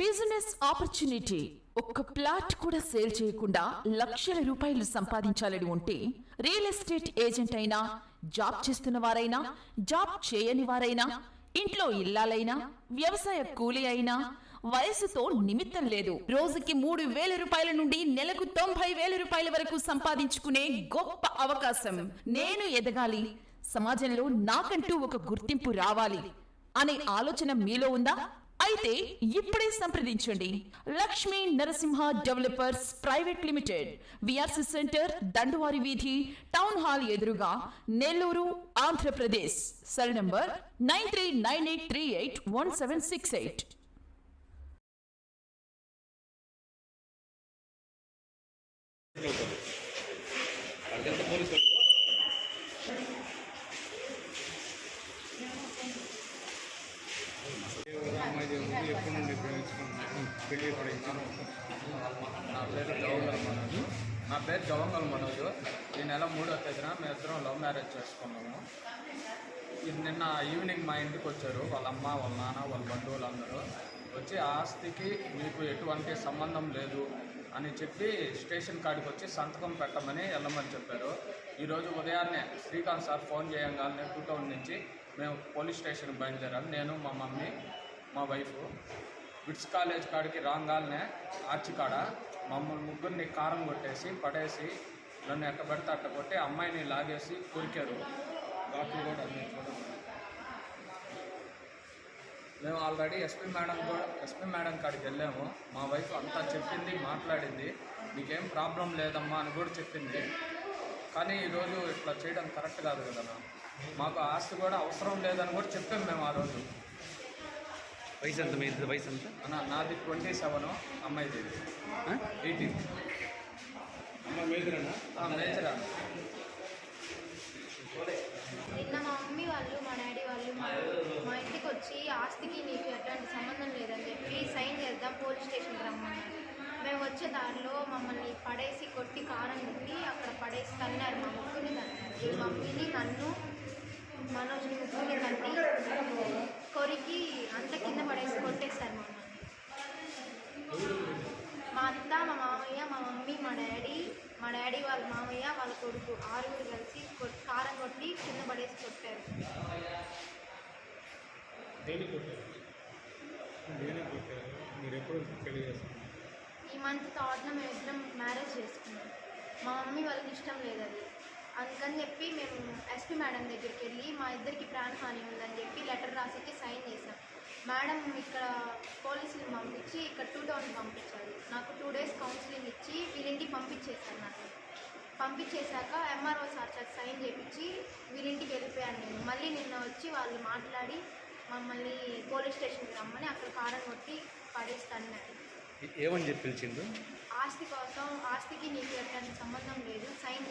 Business opportunity ఒక్క plot కూడా sale చేయకుండా లక్షల రూపాయలు సంపాదించాలని ఉంటే రియల్ ఎస్టేట్ ఏజెంట్ అయినా జాబ్ చేస్తున్న వారైనా జాబ్ చేయని వారైనా ఇంట్లో ఇల్లాలైనా వ్యవసాయ కూలి అయినా వయసుతో నిమిత్తం లేదు. రోజుకి మూడు వేల రూపాయల నుండి నెలకు తొంభై వేల రూపాయల వరకు సంపాదించుకునే గొప్ప అవకాశం. నేను ఎదగాలి. సమాజంలో నాకంటూ ఒక గుర్తింపు రావాలి. అనే ఆలోచన మీలో ఉందా? అయితే ఇప్పుడే సంప్రదించండి. Lakshmi Narasimha developers private limited VRC center Dandavari వీధి టౌన్ హాల్ ఎదురుగా Nellore Andhra Pradesh. Cell number nine three nine eight three eight one seven six eight. అడిగంత police అమ్మాయి ఉంది ఎప్పటి నుండి ప్రేమించుకున్నాను పెళ్ళి పడించాను నా పేరు జవంగల్ మనోజ్ నా పేరు జవంగల్ మనోజ్ ఈ నెల మూడో తేదీన మేము ఇద్దరం లవ్ మ్యారేజ్ చేసుకున్నాము ఇది నిన్న ఈవినింగ్ మా ఇంటికి వచ్చారు వాళ్ళ అమ్మ వాళ్ళ నాన్న వాళ్ళ బంధువులు అందరూ వచ్చి ఆస్తికి మీకు ఎటువంటి సంబంధం లేదు అని చెప్పి స్టేషన్ కాడికి వచ్చి సంతకం పెట్టమని వెళ్ళమని చెప్పారు. ఈరోజు ఉదయాన్నే శ్రీకాంత్ సార్ ఫోన్ చేయగానే టూ టౌన్ నుంచి మేము పోలీస్ స్టేషన్ బయలుదేరాం. నేను మా మమ్మీ మా వైఫ్. విట్స్ కాలేజ్ కాడికి రాగానే ఆర్చికాడ మమ్మల్ని ముగ్గురిని కారం కొట్టేసి పడేసి నన్ను ఎట్ట పెడితే అట్ట కొట్టి అమ్మాయిని లాగేసి కొరికారు. డాక్టర్ కూడా అన్నీ చూడండి మేము ఆల్రెడీ ఎస్పీ మేడం కూడా ఎస్పీ మేడం కాడికి వెళ్ళాము. మా వైఫ్ అంతా చెప్పింది మాట్లాడింది. మీకేం ప్రాబ్లం లేదమ్మా అని కూడా చెప్పింది. కానీ ఈరోజు ఇట్లా చేయడం కరెక్ట్ కాదు కదా మాకు ఆస్తి కూడా అవసరం లేదని కూడా చెప్పాం మేము ఆ రోజు. వయసు ఎంత మీ ఇద్దరి వయసు ఎంత అన్న నాది ట్వంటీ సెవెన్ అమ్మాయిది. ఎయిటీన్. మేజరా. నిన్న మా మమ్మీ వాళ్ళు మా డాడీ వాళ్ళు మా మా ఇంటికి వచ్చి ఆస్తికి నీకు ఎట్లాంటి సంబంధం లేదని చెప్పి సైన్ చేద్దాం పోలీస్ స్టేషన్కి రమ్మన్నారు. మేము వచ్చే దారిలో మమ్మల్ని పడేసి కొట్టి కారం కొట్టి అక్కడ పడేసి తన్నారు మా ముగ్గురిని తన్నారు. ఈ మమ్మీని నన్ను మనోజ్ని ముగ్గురిని తన్ని కొరికి అంత కింద పడేసి కొట్టేస్తారు మమ్మల్ని మా అత్త మా మామయ్య మా మమ్మీ మా డాడీ మా డాడీ వాళ్ళ మామయ్య వాళ్ళ కొడుకు ఆరుగురు కలిసి కారం కొట్టి కింద పడేసి కొట్టారు. ఈ మంత్ థర్డ్న మేము ఇద్దరం మ్యారేజ్ చేసుకున్నాం. మా మమ్మీ వాళ్ళకి ఇష్టం లేదు అది. అందుకని చెప్పి మేము ఎస్పీ మేడం దగ్గరికి వెళ్ళి మా ఇద్దరికి ప్రాణహాని ఉందని చెప్పి లెటర్ రాసిచ్చి సైన్ చేసాం మేడం ఇక్కడ పోలీసులు పంపించి ఇక్కడ టూ టౌన్ పంపించారు. నాకు టూ డేస్ కౌన్సిలింగ్ ఇచ్చి వీళ్ళింటికి పంపించేస్తాను నాకు. పంపించేశాక ఎంఆర్ఓ సార్ సైన్ చేయించి వీళ్ళింటికి వెళ్ళిపోయాను నేను. మళ్ళీ నిన్న వచ్చి వాళ్ళు మాట్లాడి మమ్మల్ని పోలీస్ స్టేషన్కి రమ్మని అక్కడ కారం కొట్టి పడేస్తాను ఏమని చెప్పి ఆస్తి కోసం ఆస్తికి నీకు ఎట్లాంటి సంబంధం లేదు సైన్